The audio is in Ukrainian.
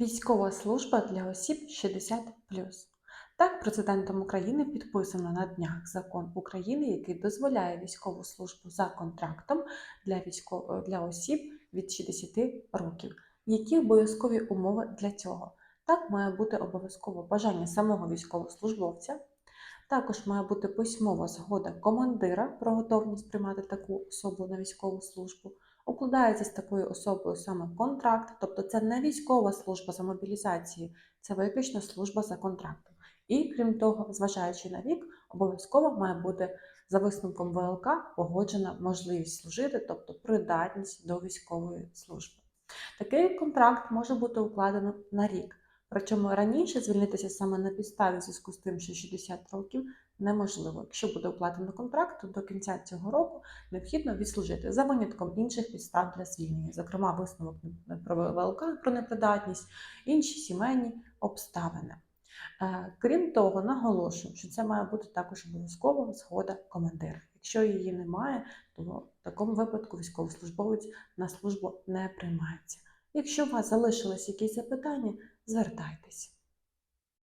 Військова служба для осіб 60 Так, президентом України підписано на днях закон України, який дозволяє військову службу за контрактом для, військов... для осіб від 60 років. Які обов'язкові умови для цього? Так, має бути обов'язково бажання самого військовослужбовця. Також має бути письмова згода командира про готовність приймати таку особу на військову службу. Укладається з такою особою саме контракт, тобто це не військова служба за мобілізацією, це виключно служба за контрактом. І крім того, зважаючи на вік, обов'язково має бути за висновком ВЛК погоджена можливість служити, тобто придатність до військової служби. Такий контракт може бути укладено на рік. Причому раніше звільнитися саме на підставі зв'язку з тим, що 60 років неможливо. Якщо буде укладено контракт, то до кінця цього року необхідно відслужити за винятком інших підстав для звільнення, зокрема висновок про ВЛК про непридатність, інші сімейні обставини. Е, Крім того, наголошую, що це має бути також обов'язкова згода командира. Якщо її немає, то в такому випадку військовослужбовець на службу не приймається. Якщо у вас залишились якісь запитання, звертайтеся.